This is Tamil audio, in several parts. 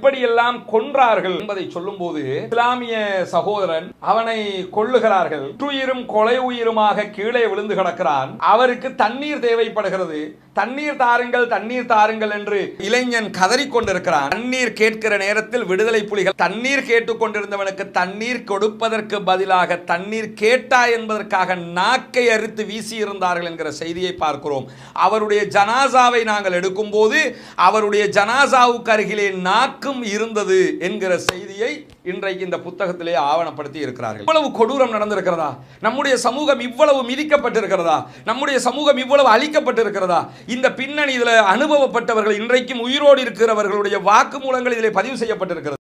எப்படியெல்லாம் கொன்றார்கள் என்பதை சொல்லும்போது இஸ்லாமிய சகோதரன் அவனை கொள்ளுகிறார்கள் உயிரும் கொலை உயிருமாக கீழே விழுந்து கிடக்கிறான். அவருக்கு தண்ணீர் தேவைப்படுகிறது. தண்ணீர் தாருங்கள் தண்ணீர் தாருங்கள் என்று இளைஞன் கதறிக் கொண்டிருக்கிறான். தண்ணீர் கேட்கிற நேரத்தில் விடுதலை புலிகள் தண்ணீர் கேட்டுக் கொண்டிருந்தவனுக்கு தண்ணீர் கொடுப்பதற்கு பதிலாக தண்ணீர் கேட்டா என்பதற்காக நாக்கை அறுத்து வீசி இருந்தார்கள் என்கிற செய்தியை பார்க்கிறோம். அவருடைய ஜனாசாவை நாங்கள் எடுக்கும்போது அவருடைய ஜனாசாவுக்கு அருகிலே நாக்கு நாக்கும் இருந்தது என்கிற செய்தியை இன்றைக்கு இந்த புத்தகத்திலே ஆவணப்படுத்தி இருக்கிறார்கள். இவ்வளவு கொடூரம் நடந்திருக்கிறதா? நம்முடைய சமூகம் இவ்வளவு மிதிக்கப்பட்டிருக்கிறதா? நம்முடைய சமூகம் இவ்வளவு அழிக்கப்பட்டிருக்கிறதா? இந்த பின்னணி இதில் அனுபவப்பட்டவர்கள் இன்றைக்கும் உயிரோடு இருக்கிறவர்களுடைய வாக்குமூலங்கள் இதில் பதிவு செய்யப்பட்டிருக்கிறது.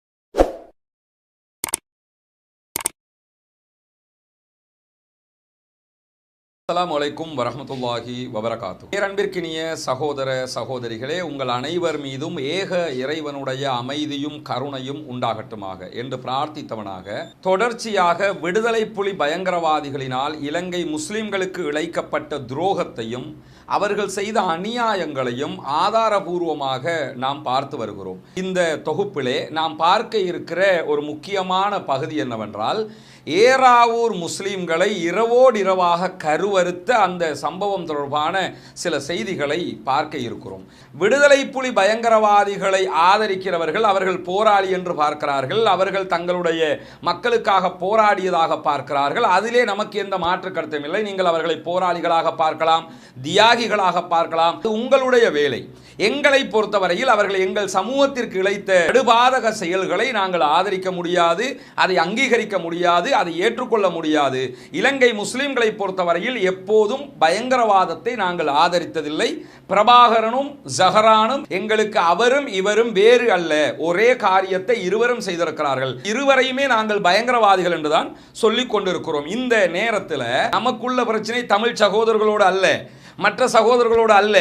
அஸ்ஸலாமு வலைக்கும் வரமத்துல்லாஹி வபரகாத்து பேரன்பிற்கினிய சகோதர சகோதரிகளே உங்கள் அனைவர் மீதும் ஏக இறைவனுடைய அமைதியும் கருணையும் உண்டாகட்டுமாக என்று பிரார்த்தித்தவனாக தொடர்ச்சியாக விடுதலை புலி பயங்கரவாதிகளினால் இலங்கை முஸ்லிம்களுக்கு இழைக்கப்பட்ட துரோகத்தையும் அவர்கள் செய்த அநியாயங்களையும் ஆதாரபூர்வமாக நாம் பார்த்து வருகிறோம். இந்த தொகுப்பிலே நாம் பார்க்க இருக்கிற ஒரு முக்கியமான பகுதி என்னவென்றால் ஏராவூர் முஸ்லீம்களை இரவோடு இரவாக கருவறுத்த அந்த சம்பவம் தொடர்பான சில செய்திகளை பார்க்க இருக்கிறோம். விடுதலை புலி பயங்கரவாதிகளை ஆதரிக்கிறவர்கள் அவர்கள் போராளி என்று பார்க்கிறார்கள். அவர்கள் தங்களுடைய மக்களுக்காக போராடியதாக பார்க்கிறார்கள். அதிலே நமக்கு எந்த மாற்று கருத்தும் இல்லை. நீங்கள் அவர்களை போராளிகளாக பார்க்கலாம் தியாகிகளாக பார்க்கலாம். உங்களுடைய வேலை. எங்களை பொறுத்தவரையில் அவர்கள் எங்கள் சமூகத்திற்கு இழைத்த படுபாதக செயல்களை நாங்கள் ஆதரிக்க முடியாது. அதை அங்கீகரிக்க முடியாது. அதை ஏற்றுக்கொள்ள முடியாது. இலங்கை முஸ்லிம்களை பொறுத்தவரையில் எப்போதும் பயங்கரவாதத்தை நாங்கள் ஆதரித்ததில்லை. பிரபாகரனும் ஜஹரானும் எங்களுக்கு அவரும் இவரும் வேறு அல்ல. ஒரே காரியத்தை இருவரும் செய்திருக்கிறார்கள். இருவரையுமே நாங்கள் பயங்கரவாதிகள் என்றுதான் சொல்லிக் கொண்டிருக்கிறோம். இந்த நேரத்தில் நமக்குள்ள பிரச்சனை தமிழ் சகோதரர்களோடு அல்ல. மற்ற சகோதரர்களோடு அல்ல.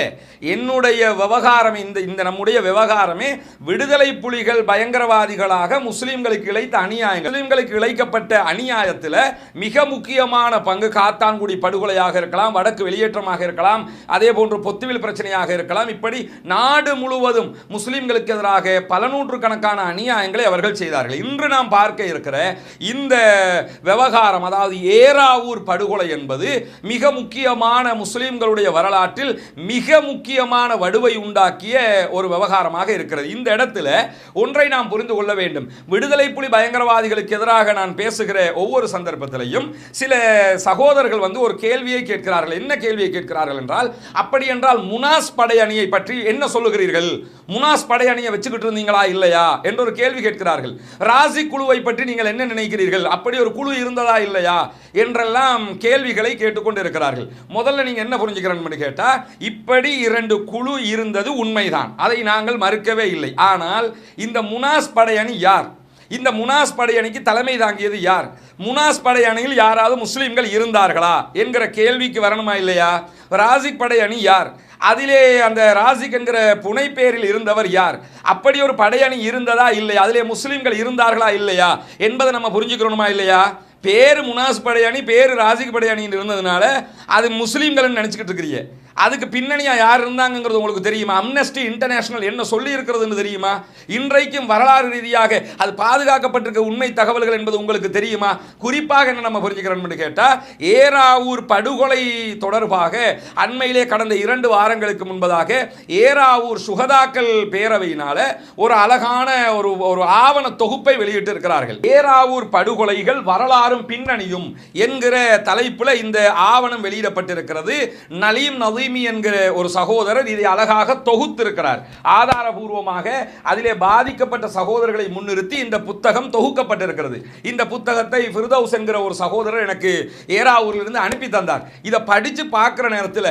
என்னுடைய விவகாரம் இந்த இந்த நம்முடைய விவகாரமே விடுதலை புலிகள் பயங்கரவாதிகளாக முஸ்லீம்களுக்கு இழைத்த அநியாயங்கள். முஸ்லீம்களுக்கு இழைக்கப்பட்ட அநியாயத்தில் மிக முக்கியமான பங்கு காத்தான்குடி படுகொலையாக இருக்கலாம் வடக்கு வெளியேற்றமாக இருக்கலாம் அதே போன்று பொத்துவில் பிரச்சனையாக இருக்கலாம். இப்படி நாடு முழுவதும் முஸ்லீம்களுக்கு எதிராக பல நூற்றுக்கணக்கான அநியாயங்களை அவர்கள் செய்தார்கள். இன்று நாம் பார்க்க இருக்கிற இந்த விவகாரம் அதாவது ஏராவூர் படுகொலை என்பது மிக முக்கியமான முஸ்லீம்களுடைய வரலாற்றில் மிக முக்கியமான வடுவை உண்டாக்கிய ஒரு விவகாரமாக இருக்கிறது. இந்த இடத்துல ஒன்றை நாம் புரிந்து கொள்ள வேண்டும். விடுதலை புலி பயங்கரவாதிகளுக்கு எதிராக நான் பேசுகிற ஒவ்வொரு சந்தர்ப்பத்திலையும் சில சகோதரர்கள் வந்து ஒரு கேள்வியை கேட்கிறார்கள். என்ன கேள்வியை கேட்கிறார்கள் என்றால் அப்படி என்றால் முனாஸ் படை அணியை பற்றி என்ன சொல்லுகிறீர்கள்? முனாஸ் படை அணியை வச்சுக்கிட்டு இருந்தீங்களா இல்லையா? என்ற ஒரு கேள்வி கேட்கிறார்கள். ராசி குழுவை பற்றி நீங்கள் என்ன நினைக்கிறீர்கள்? அப்படி ஒரு குழு இருந்ததா இல்லையா? என்றெல்லாம் கேள்விகளை கேட்டுக்கொண்டு இருக்கிறார்கள் முதல்ல நீங்க என்ன புரிஞ்சுக்கிறேன்னு கேட்டால் இப்படி இரண்டு குழு இருந்தது உண்மைதான். அதை நாங்கள் மறுக்கவே இல்லை. ஆனால் இந்த முனாஸ் படை அணி யார்? இந்த முனாஸ் படை அணிக்கு தலைமை தாங்கியது யார்? முனாஸ் படை அணியில் யாராவது முஸ்லீம்கள் இருந்தார்களா? என்கிற கேள்விக்கு வரணுமா இல்லையா? ராசிக் படை அணி யார்? அதிலே அந்த ராசிக் என்கிற புனைப்பேரில் இருந்தவர் யார்? அப்படி ஒரு படையணி இருந்ததா இல்லையா? அதிலே முஸ்லீம்கள் இருந்தார்களா இல்லையா? என்பதை நம்ம புரிஞ்சுக்கிறோமா இல்லையா? பேர் முனாஸ் படையாணி பேர் ராசிக் படையாணின்னு இருந்ததுனால அது முஸ்லீம்கள்னு நினச்சிக்கிட்டு இருக்கிறீங்க. அதுக்கு பின்னணியாக யார் இருந்தாங்கங்கிறது உங்களுக்கு தெரியுமா? அம்னஸ்டி இன்டர்நேஷனல் என்ன சொல்லி இருக்கிறதுன்னு தெரியுமா? இன்றைக்கும் வரலாறு ரீதியாக அது பாதுகாக்கப்பட்டிருக்க உண்மை தகவல்கள் என்பது உங்களுக்கு தெரியுமா? குறிப்பாக என்ன நம்ம புரிஞ்சுக்கிறோம்னு கேட்டால் ஏராவூர் படுகொலை தொடர்பாக அண்மையிலே கடந்த இரண்டு வாரங்களுக்கு முன்பதாக ஏராவூர் சுகதாக்கள் பேரவையினால ஒரு அழகான ஒரு ஒரு ஆவண தொகுப்பை வெளியிட்டு இருக்கிறார்கள் ஏராவூர் படுகொலைகள் வரலாறும் பின்னணியும் என்கிற தலைப்பில் இந்த ஆவணம் வெளியிடப்பட்டிருக்கிறது. நலீம் நதி நதீமி என்கிற ஒரு சகோதரர் இதை அழகாக தொகுத்திருக்கிறார். ஆதாரபூர்வமாக அதிலே பாதிக்கப்பட்ட சகோதரர்களை முன்னிறுத்தி இந்த புத்தகம் தொகுக்கப்பட்டிருக்கிறது. இந்த புத்தகத்தை ஃபிர்தௌஸ் என்கிற ஒரு சகோதரர் எனக்கு ஏராவூரிலிருந்து அனுப்பி தந்தார். இதை படித்து பார்க்குற நேரத்தில்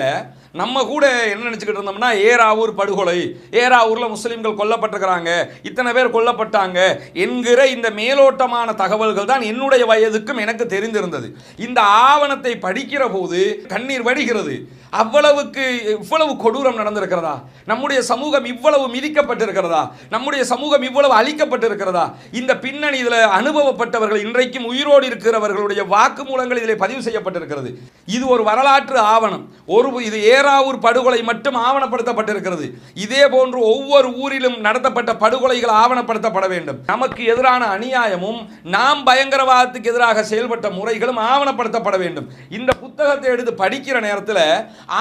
நம்ம கூட என்ன நினச்சிக்கிட்டு இருந்தோம்னா ஏராவூர் படுகொலை. ஏராவூரில் முஸ்லீம்கள் கொல்லப்பட்டிருக்கிறாங்க. இத்தனை பேர் கொல்லப்பட்டாங்க என்கிற இந்த மேலோட்டமான தகவல்கள் தான் என்னுடைய வயதுக்கும் எனக்கு தெரிந்திருந்தது. இந்த ஆவணத்தை படிக்கிற போது கண்ணீர் வடிகிறது. அவ்வளவுக்கு இவ்வளவு கொடூரம் நடந்திருக்கிறதா? நம்முடைய சமூகம் இவ்வளவு மிதிக்கப்பட்டிருக்கிறதா? நம்முடைய சமூகம் இவ்வளவு அழிக்கப்பட்டிருக்கிறதா? இந்த பின்னணி இதில் அனுபவப்பட்டவர்கள் இன்றைக்கும் உயிரோடு இருக்கிறவர்களுடைய வாக்குமூலங்கள் இதில் பதிவு செய்யப்பட்டிருக்கிறது. இது ஒரு வரலாற்று ஆவணம். ஒரு இது பேராவூர் படுகொலை மட்டும் ஆவணப்படுத்தப்பட்டிருக்கிறது. இதே போன்று ஒவ்வொரு ஊரிலும் நடத்தப்பட்ட படுகொலைகள் ஆவணப்படுத்தப்பட வேண்டும். நமக்கு எதிரான அநியாயமும் நாம் பயங்கரவாதத்துக்கு எதிராக செயல்பட்ட முறைகளும் ஆவணப்படுத்தப்பட வேண்டும். இந்த புத்தகத்தை எடுத்து படிக்கிற நேரத்தில்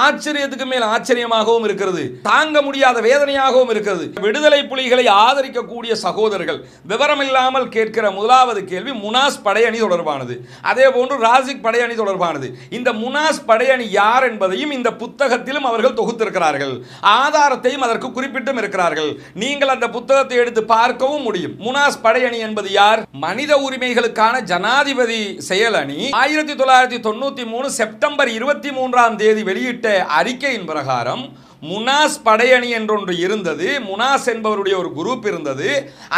ஆச்சரியத்துக்கு மேல் ஆச்சரியமாகவும் இருக்கிறது. தாங்க முடியாத வேதனையாகவும் இருக்கிறது. விடுதலை புலிகளை ஆதரிக்கக்கூடிய சகோதரர்கள் விவரமில்லாமல் கேட்கிற முதலாவது கேள்வி முனாஸ் படையணி தொடர்பானது. அதே போன்று ராசிக் படையணி தொடர்பானது. இந்த முனாஸ் படையணி யார் என்பதையும் இந்த புத்தக புத்தகத்திலும் அவர்கள் தொகுத்திருக்கிறார்கள். ஆதாரத்தையும் அதற்கு குறிப்பிட்டும் இருக்கிறார்கள். நீங்கள் அந்த புத்தகத்தை எடுத்து பார்க்கவும் முடியும். முனாஸ் படையணி என்பது யார்? மனித உரிமைகளுக்கான ஜனாதிபதி செயலணி ஆயிரத்தி தொள்ளாயிரத்தி தொண்ணூத்தி மூணு செப்டம்பர் இருபத்தி மூன்றாம் தேதி வெளியிட்ட அறிக்கையின் பிரகாரம் முனாஸ் படையணி என்றொன்று இருந்தது. முனாஸ் என்பவருடைய ஒரு குரூப் இருந்தது.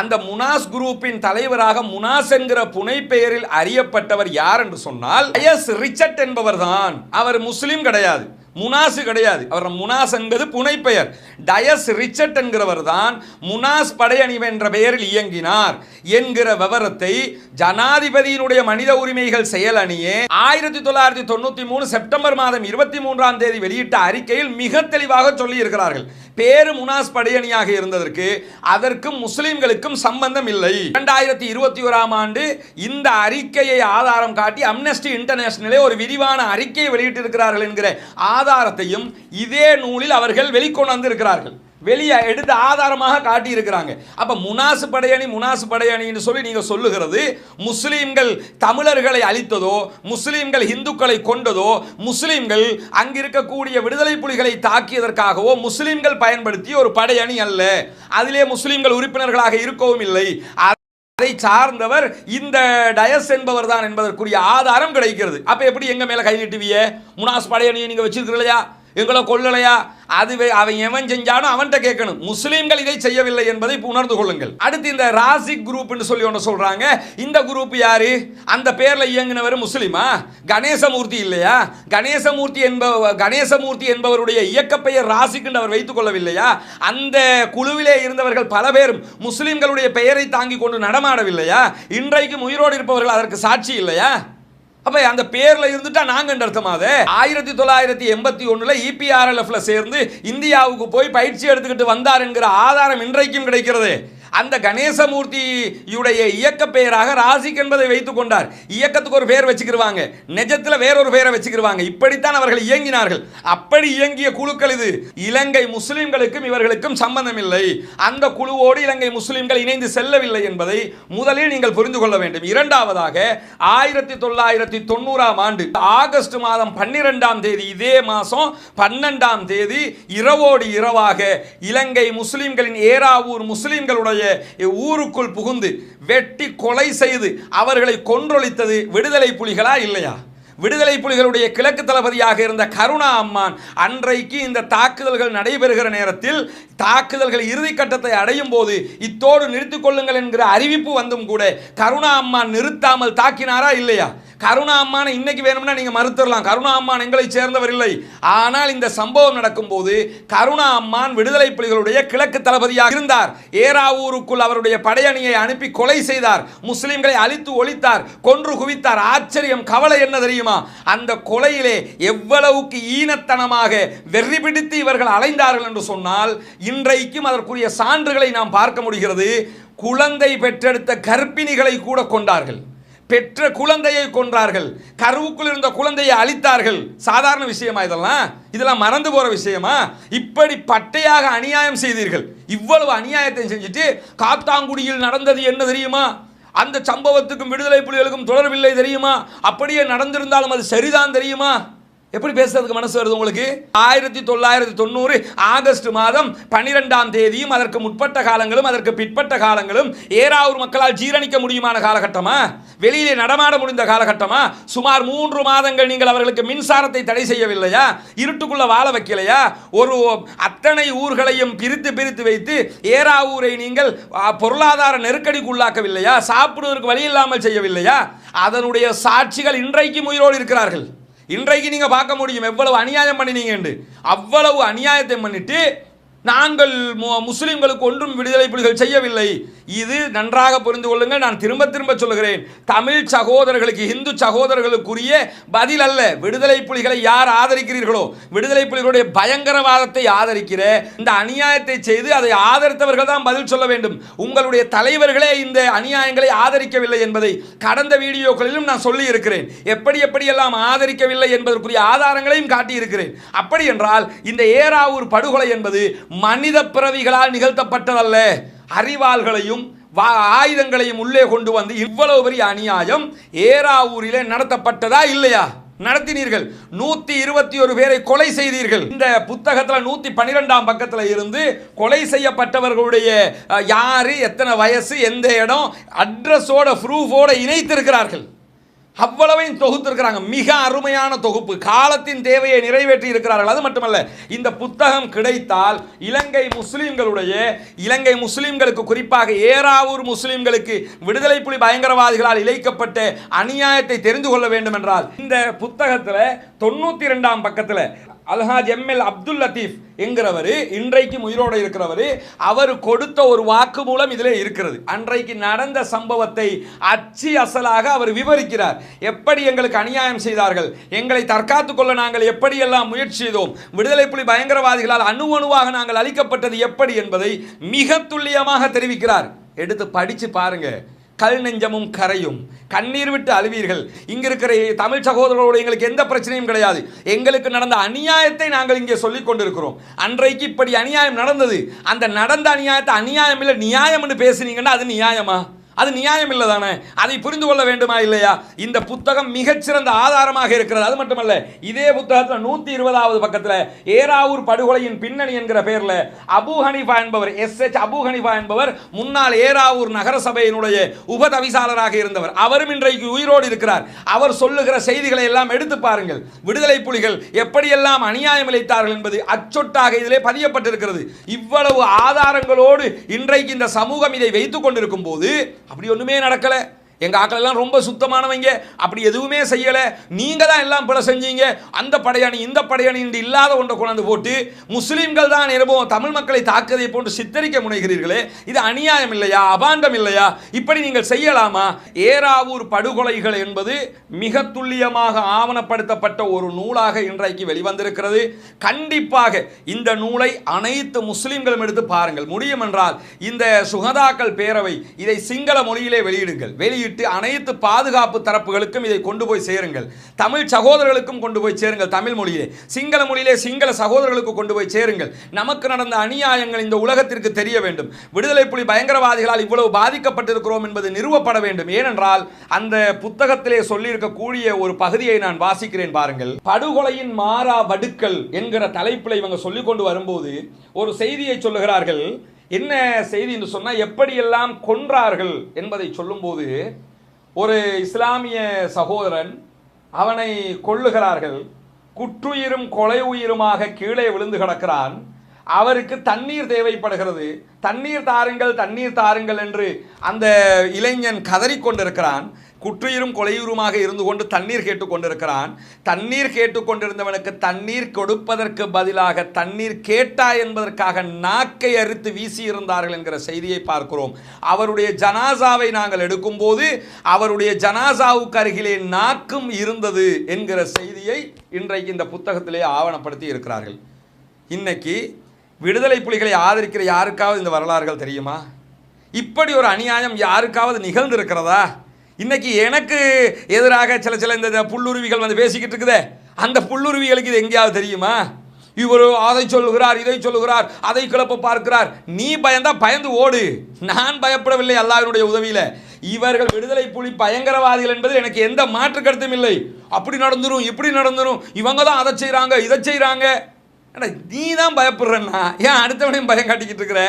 அந்த முனாஸ் குரூப்பின் தலைவராக முனாஸ் என்கிற புனை பெயரில் அறியப்பட்டவர் யார் என்று சொன்னால் எஸ் ரிச்சர்ட் என்பவர் தான் அவர் முஸ்லீம் கிடையாது. முனாசு கிடையாது. அவர் முனாஸ் என்பது புனைப்பெயர். டயஸ் ரிச்சர்ட் என்கிறவர் தான் முனாஸ் படையணிவு என்ற பெயரில் இயங்கினார் என்கிற விவரத்தை ஜனாதிபதியினுடைய மனித உரிமைகள் செயல் அணியே ஆயிரத்தி தொள்ளாயிரத்தி தொண்ணூற்றி மூணு செப்டம்பர் மாதம் இருபத்தி மூன்றாம் தேதி வெளியிட்ட அறிக்கையில் மிக தெளிவாக சொல்லி இருக்கிறார்கள் பேரு முனாஸ் படையணியாக இருந்ததற்கு அதற்கும் முஸ்லிம்களுக்கும் சம்பந்தம் இல்லை. இரண்டாயிரத்தி இருபத்தி ஓராம் ஆண்டு இந்த அறிக்கையை ஆதாரம் காட்டி அம்னஸ்டி இன்டர்நேஷனலே ஒரு விரிவான அறிக்கையை வெளியிட்டிருக்கிறார்கள் என்கிற ஆதாரத்தையும் இதே நூலில் அவர்கள் வெளிக்கொண்டு வந்திருக்கிறார்கள். வெளியே எடுத்து ஆதாரமாக காட்டியிருக்கிறாங்க. அப்போ முனாசு படையணி முனாசு படையணின்னு சொல்லி நீங்கள் சொல்லுகிறது முஸ்லீம்கள் தமிழர்களை அழித்ததோ முஸ்லீம்கள் இந்துக்களை கொண்டதோ முஸ்லீம்கள் அங்கிருக்கக்கூடிய விடுதலை புலிகளை தாக்கியதற்காகவோ முஸ்லீம்கள் பயன்படுத்திய ஒரு படையணி அல்ல. அதிலே முஸ்லீம்கள் உறுப்பினர்களாக இருக்கவும் இல்லை. அதை சார்ந்தவர் இந்த டயஸ் என்பவர் தான் என்பதற்குரிய ஆதாரம் கிடைக்கிறது. அப்போ எப்படி எங்கள் மேலே கை நீட்டுவிய முனாஸ் படையணியை நீங்கள் வச்சிருக்கிறீங்களா எங்களை கொள்ளலையா அதுவே அவன் எவன் செஞ்சானோ அவன்கிட்ட கேட்கணும். முஸ்லீம்கள் இதை செய்யவில்லை என்பதை உணர்ந்து கொள்ளுங்கள். அடுத்து இந்த ராசிக் குரூப்னு சொல்லி ஒன்று சொல்கிறாங்க இந்த குரூப் யாரு? அந்த பேரில் இயங்கினவர் முஸ்லீமா? கணேசமூர்த்தி இல்லையா? கணேசமூர்த்தி என்ப கணேசமூர்த்தி என்பவருடைய இயக்க பெயர் ராசிக் என்று அவர் வைத்துக் கொள்ளவில்லையா? அந்த குழுவிலே இருந்தவர்கள் பல பேரும் முஸ்லீம்களுடைய பெயரை தாங்கி கொண்டு நடமாடவில்லையா? இன்றைக்கும் உயிரோடு இருப்பவர்கள் அதற்கு சாட்சி இல்லையா? அப்போ அந்த பேரில் இருந்துட்டா நாங்க அர்த்தமாத ஆயிரத்தி தொள்ளாயிரத்தி எண்பத்தி ஒன்றில் இபிஆர்எல்எஃப்ல சேர்ந்து இந்தியாவுக்கு போய் பயிற்சி எடுத்துக்கிட்டு வந்தார் என்கிற ஆதாரம் இன்றைக்கும் கிடைக்கிறது. அந்த கணேசமூர்த்தியுடைய இயக்க பெயராக ராசிக் என்பதை வைத்துக் கொண்டார். இயக்கத்துக்கு ஒரு பெயர் வச்சுக்கிருவாங்க. நிஜத்தில் வேறொரு பெயரை வச்சுக்கிருவாங்க. இப்படித்தான் அவர்கள் இயங்கினார்கள். அப்படி இயங்கிய குழுக்கள் இது. இலங்கை முஸ்லிம்களுக்கும் இவர்களுக்கும் சம்பந்தம் இல்லை அந்த குழுவோடு இலங்கை முஸ்லிம்கள் இணைந்து செல்லவில்லை என்பதை முதலில் நீங்கள் புரிந்து கொள்ள வேண்டும். இரண்டாவதாக ஆயிரத்தி தொள்ளாயிரத்தி தொண்ணூறாம் ஆண்டு ஆகஸ்ட் மாதம் பன்னிரெண்டாம் தேதி இதே மாதம் பன்னெண்டாம் தேதி இரவோடு இரவாக இலங்கை முஸ்லிம்களின் ஏராவூர் முஸ்லிம்களுடைய ஊருக்குள் புகுந்து வெட்டி கொலை செய்து அவர்களை கொன்றொழித்தது விடுதலை புலிகளா இல்லையா? விடுதலை புலிகளுடைய கிழக்கு தளபதியாக இருந்த கருணா அம்மான் அன்றைக்கு இந்த தாக்குதல்கள் நடைபெறுகிற நேரத்தில் தாக்குதல்கள் இறுதி கட்டத்தை அடையும் போது இத்தோடு நிறுத்திக் கொள்ளுங்கள் என்கிற அறிவிப்பு வந்தும் கூட கருணா அம்மான் நிறுத்தாமல் தாக்கினாரா இல்லையா? கருணா அம்மான இன்னைக்கு வேணும்னா நீங்க மறுத்துடலாம். கருணா அம்மான் எங்களை சேர்ந்தவர் இல்லை ஆனால் இந்த சம்பவம் நடக்கும்போது கருணா அம்மான் விடுதலை புலிகளுடைய கிழக்கு தளபதியாக இருந்தார். ஏராவூருக்குள் அவருடைய படையணியை அனுப்பி கொலை செய்தார். முஸ்லிம்களை அழித்து ஒழித்தார். கொன்று குவித்தார். ஆச்சரியம் கவலை என்ன தெரியுமா? அந்த கொலையிலே எவ்வளவுக்கு ஈனத்தனமாக வெறி பிடித்து இவர்கள் அலைந்தார்கள் என்று சொன்னால் இன்றைக்கும் அதற்குரிய சான்றுகளை நாம் பார்க்க முடிகிறது. குழந்தை பெற்றெடுத்த கர்ப்பிணிகளை கூட கொண்டார்கள். பெற்ற குழந்தையை கொன்றார்கள். கருவுக்குள் இருந்த குழந்தையை அழித்தார்கள். சாதாரண விஷயமா இதெல்லாம்? இதெல்லாம் மறந்து போற விஷயமா? இப்படி பட்டையாக அநியாயம் செய்தீர்கள். இவ்வளவு அநியாயத்தை செஞ்சுட்டு காத்தாங்குடியில் நடந்தது என்ன தெரியுமா? அந்த சம்பவத்துக்கும் விடுதலை புலிகளுக்கும் தொடர்பில்லை தெரியுமா? அப்படியே நடந்திருந்தாலும் அது சரிதான் தெரியுமா? எப்படி பேசுறதுக்கு மனசு வருது உங்களுக்கு? ஆயிரத்தி தொள்ளாயிரத்தி தொண்ணூறு ஆகஸ்ட் மாதம் பனிரெண்டாம் தேதியும் அதற்கு முற்பட்ட காலங்களும் அதற்கு பிற்பட்ட காலங்களும் ஏராவூர் மக்களால் ஜீரணிக்க முடியுமான காலகட்டமா? வெளியிலே நடமாட முடிந்த காலகட்டமா? சுமார் மூன்று மாதங்கள் நீங்கள் அவர்களுக்கு மின்சாரத்தை தடை செய்யவில்லையா? இருட்டுக்குள்ள வாழ வைக்கலையா? ஒரு அத்தனை ஊர்களையும் பிரித்து பிரித்து வைத்து ஏராவூரை நீங்கள் பொருளாதார நெருக்கடிக்கு உள்ளாக்கவில்லையா சாப்பிடுவதற்கு வழி இல்லாமல் செய்யவில்லையா? அதனுடைய சாட்சிகள் இன்றைக்கு உயிரோடு இருக்கிறார்கள். இன்றைக்கு நீங்க பார்க்க முடியும் எவ்வளவு அநியாயம் பண்ணினீங்கன்னு அவ்வளவு அநியாயத்தை பண்ணிட்டு நாங்கள் முஸ்லிம்களுக்கு ஒன்றும் விடுதலை புலிகள் செய்யவில்லை. இது நன்றாக புரிந்து கொள்ளுங்கள். நான் திரும்ப திரும்ப சொல்லுகிறேன். தமிழ் சகோதரர்களுக்கு இந்து சகோதரர்களுக்குரிய பதில் அல்ல. விடுதலை புலிகளை யார் ஆதரிக்கிறீர்களோ விடுதலை புலிகளுடைய பயங்கரவாதத்தை ஆதரிக்கிற இந்த அநியாயத்தை செய்து அதை ஆதரித்தவர்கள் தான் பதில் சொல்ல வேண்டும். உங்களுடைய தலைவர்களே இந்த அநியாயங்களை ஆதரிக்கவில்லை என்பதை கடந்த வீடியோக்களிலும் நான் சொல்லி இருக்கிறேன் எப்படி எப்படியெல்லாம் ஆதரிக்கவில்லை என்பதற்குரிய ஆதாரங்களையும் காட்டியிருக்கிறேன். அப்படி என்றால் இந்த ஏராவூர் படுகொலை என்பது மனித பிறவிகளால் நிகழ்த்தப்பட்டதல்ல. அறிவாள்களையும் வா- ஆயுதங்களையும் உள்ளே கொண்டு வந்து இவ்வளவு பெரிய அநியாயம் ஏராவூரிலே நடத்தப்பட்டதா இல்லையா? நடத்தினீர்கள். நூத்தி இருபத்தி ஒரு பேரை கொலை செய்தீர்கள். இந்த புத்தகத்தில் நூத்தி பன்னிரெண்டாம் பக்கத்தில் இருந்து கொலை செய்யப்பட்டவர்களுடைய யாரு எத்தனை வயசு எந்த இடம் அட்ரஸோட ப்ரூஃபோட இணைத்திருக்கிறார்கள். அவ்வளவையும் தொகுத்திருக்கிறாங்க. மிக அருமையான தொகுப்பு. காலத்தின் தேவையை நிறைவேற்றி இருக்கிறார்கள். அது மட்டுமல்ல இந்த புத்தகம் கிடைத்தால் இலங்கை முஸ்லீம்களுடைய இலங்கை முஸ்லீம்களுக்கு குறிப்பாக ஏராவூர் முஸ்லீம்களுக்கு விடுதலை புலி பயங்கரவாதிகளால் இழைக்கப்பட்ட அநியாயத்தை தெரிந்து கொள்ள வேண்டும் என்றால் இந்த புத்தகத்தில் தொண்ணூற்றி ரெண்டாம் பக்கத்தில் அல்ஹாஜ் எம்எல் அப்துல் லத்தீப் என்கிறவர் இன்றைக்கு உயிரோடு இருக்கிறவர் அவர் கொடுத்த ஒரு வாக்கு மூலம் இதில் இருக்கிறது. அன்றைக்கு நடந்த சம்பவத்தை அச்சு அசலாக அவர் விவரிக்கிறார். எப்படி எங்களுக்கு அநியாயம் செய்தார்கள்? எங்களை தற்காத்து கொள்ள நாங்கள் எப்படியெல்லாம் முயற்சி செய்தோம்? விடுதலை புலி பயங்கரவாதிகளால் அணு அணுவாக நாங்கள் அளிக்கப்பட்டது எப்படி என்பதை மிக துல்லியமாக தெரிவிக்கிறார். எடுத்து படித்து பாருங்கள் கல் நெஞ்சமும் கரையும். கண்ணீர் விட்டு அழுவீர்கள். இங்கே இருக்கிற தமிழ் சகோதரர்களோடு எங்களுக்கு எந்த பிரச்சனையும் கிடையாது. எங்களுக்கு நடந்த அநியாயத்தை நாங்கள் இங்கே சொல்லிக் கொண்டிருக்கிறோம். அன்றைக்கு இப்படி அநியாயம் நடந்தது. அந்த நடந்த அநியாயத்தை அநியாயம் இல்லை நியாயம்னு பேசுனீங்கன்னா அது நியாயமா? அது நியாயம் இல்லை தானே அதை புரிந்து கொள்ள வேண்டுமா இல்லையா? இந்த புத்தகம் மிகச்சிறந்த ஆதாரமாக இருக்கிறது. அது மட்டுமல்ல இதே புத்தகத்தில் நூத்தி இருபதாவது பக்கத்தில் ஏராவூர் படுகொலையின் பின்னணி என்கிற பெயரில் அபு ஹனிஃபா என்பவர் எஸ் எச் அபு ஹனிஃபா என்பவர் முன்னாள் ஏராவூர் நகரசபையினுடைய உபதவிசாளராக இருந்தவர். அவரும் இன்றைக்கு உயிரோடு இருக்கிறார். அவர் சொல்லுகிற செய்திகளை எல்லாம் எடுத்து பாருங்கள். விடுதலை புலிகள் எப்படியெல்லாம் அநியாயம் இழைத்தார்கள் என்பது அச்சொட்டாக இதிலே பதியப்பட்டிருக்கிறது. இவ்வளவு ஆதாரங்களோடு இன்றைக்கு இந்த சமூகம் இதை வைத்துக் கொண்டிருக்கும் போது அப்படி ஒன்றுமே நடக்கலை. எங்கள் ஆக்களெல்லாம் எல்லாம் ரொம்ப சுத்தமானவங்க. அப்படி எதுவுமே செய்யலை. நீங்கள் தான் எல்லாம் பிழை செஞ்சீங்க. அந்த படையணி இந்த படையணி என்று இல்லாத ஒன்றை கொண்டாந்து போட்டு முஸ்லீம்கள் தான் நிரம்பும் தமிழ் மக்களை தாக்குவதை போன்று சித்தரிக்க முனைகிறீர்களே இது அநியாயம் இல்லையா? அபாண்டம் இல்லையா? இப்படி நீங்கள் செய்யலாமா? ஏராவூர் படுகொலைகள் என்பது மிக துல்லியமாக ஆவணப்படுத்தப்பட்ட ஒரு நூலாக இன்றைக்கு வெளிவந்திருக்கிறது. கண்டிப்பாக இந்த நூலை அனைத்து முஸ்லீம்களும் எடுத்து பாருங்கள். முடியும் என்றால் இந்த சுகதாக்கள் பேரவை இதை சிங்கள மொழியிலே வெளியிடுங்கள். வெளியிட்டு அனைத்து பாதுகாப்பு தரப்புகளுக்கும் இதை கொண்டு போய் சேருங்கள். தமிழ் சகோதரர்களுக்கும் கொண்டு போய் சேருங்கள் தமிழ் மொழியிலே. சிங்கள மொழியிலே சிங்கள சகோதரர்களுக்கு கொண்டு போய் சேருங்கள். நமக்கு நடந்த அநியாயங்கள் இந்த உலகத்திற்கு தெரிய வேண்டும். விடுதலை புலி பயங்கரவாதிகளால் இவ்வளவு பாதிக்கப்பட்டிருக்கிறோம் என்பது நிறுவப்பட வேண்டும். ஏனென்றால் அந்த புத்தகத்திலே சொல்லியிருக்கக்கூடிய ஒரு பகுதியை நான் வாசிக்கிறேன் பாருங்கள். படுகொலையின் மாறா வடுக்கள் என்கிற தலைப்பில் இவங்க சொல்லிக் கொண்டு வரும்போது ஒரு செய்தியை சொல்லுகிறார்கள். என்ன செய்தி என்று சொன்னால் எப்படியெல்லாம் கொன்றார்கள் என்பதை சொல்லும்போது ஒரு இஸ்லாமிய சகோதரன் அவனை கொள்ளுகிறார்கள் குற்றுயிரும் கொலை உயிருமாக கீழே விழுந்து கிடக்கிறான் அவருக்கு தண்ணீர் தேவைப்படுகிறது தண்ணீர் தாருங்கள் தண்ணீர் தாருங்கள் என்று அந்த இளைஞன் கதறிக்கொண்டிருக்கிறான் குற்றுயிரும் கொலையுருமாக இருந்து கொண்டு தண்ணீர் கேட்டுக்கொண்டிருக்கிறான் தண்ணீர் கேட்டுக்கொண்டிருந்தவனுக்கு தண்ணீர் கொடுப்பதற்கு பதிலாக தண்ணீர் கேட்டா என்பதற்காக நாக்கை அறுத்து வீசியிருந்தார்கள் என்கிற செய்தியை பார்க்கிறோம். அவருடைய ஜனாசாவை நாங்கள் எடுக்கும்போது அவருடைய ஜனாசாவுக்கு அருகிலே நாக்கும் இருந்தது என்கிற செய்தியை இன்றைக்கு இந்த புத்தகத்திலே ஆவணப்படுத்தி இருக்கிறார்கள். இன்னைக்கு விடுதலை புலிகளை ஆதரிக்கிற யாருக்காவது இந்த வரலாறுகள் தெரியுமா? இப்படி ஒரு அநியாயம் யாருக்காவது நிகழ்ந்திருக்கிறதா? இன்னைக்கு எனக்கு எதிராக சில சில இந்த புல்லுருவிகள் வந்து பேசிக்கிட்டு இருக்குதே. அந்த புல்லுருவிகளுக்கு இது எங்கேயாவது தெரியுமா? இவர் அதை சொல்லுகிறார் இதை சொல்லுகிறார் அதை கிளப்ப பார்க்கிறார். நீ பயந்தா பயந்து ஓடு. நான் பயப்படவில்லை அல்லாவினுடைய உதவியில. இவர்கள் விடுதலை புலி பயங்கரவாதிகள் என்பது எனக்கு எந்த மாற்று கருத்தும் இல்லை. அப்படி நடந்துரும் இப்படி நடந்துரும். இவங்க தான் அதை செய்கிறாங்க இதை செய்கிறாங்க அட நீ தான் பயப்படுறன்னா? ஏன் அடுத்தவனையும் பயம் காட்டிக்கிட்டு இருக்கிற?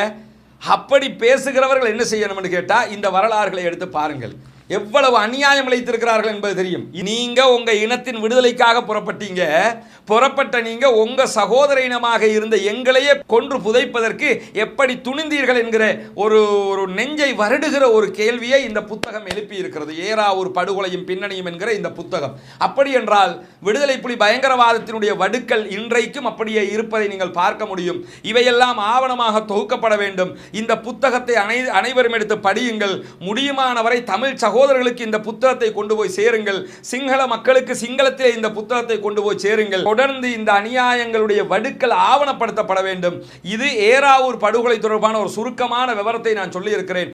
அப்படி பேசுகிறவர்கள் என்ன செய்யணும்னு கேட்டால் இந்த வரலாறுகளை எடுத்து பாருங்கள். எவ்வளவு அநியாயம் இழைத்திருக்கிறார்கள் என்பது தெரியும். நீங்க உங்க இனத்தின் விடுதலைக்காக புறப்பட்டீங்க. புறப்பட்ட நீங்க உங்க சகோதர இனமாக இருந்த எங்களையே கொன்று புதைப்பதற்கு எப்படி துணிந்தீர்கள் என்கிற ஒரு ஒரு நெஞ்சை வருடுகிற ஒரு கேள்வியை இந்த புத்தகம் எழுப்பி இருக்கிறது ஏரா ஒரு படுகொலையும் பின்னணியும் என்கிற இந்த புத்தகம். அப்படி என்றால் விடுதலை புலி பயங்கரவாதத்தினுடைய வடுக்கள் இன்றைக்கும் அப்படியே இருப்பதை நீங்கள் பார்க்க முடியும். இவையெல்லாம் ஆவணமாக தொகுக்கப்பட வேண்டும். இந்த புத்தகத்தை அனை அனைவரும் எடுத்து படியுங்கள். முடியுமானவரை தமிழ் சகோதரர்களுக்கு இந்த புத்தகத்தை கொண்டு போய் சேருங்கள். சிங்கள மக்களுக்கு சிங்களத்தில் இந்த புத்தகத்தை கொண்டு போய் சேருங்கள். தொடர்ந்து இந்த அநியாயங்களுடைய வடுக்கள் ஆவணப்படுத்தப்பட வேண்டும். இது ஏராவூர் படுகொலை தொடர்பான ஒரு சுருக்கமான விவரத்தை நான் சொல்லியிருக்கிறேன்.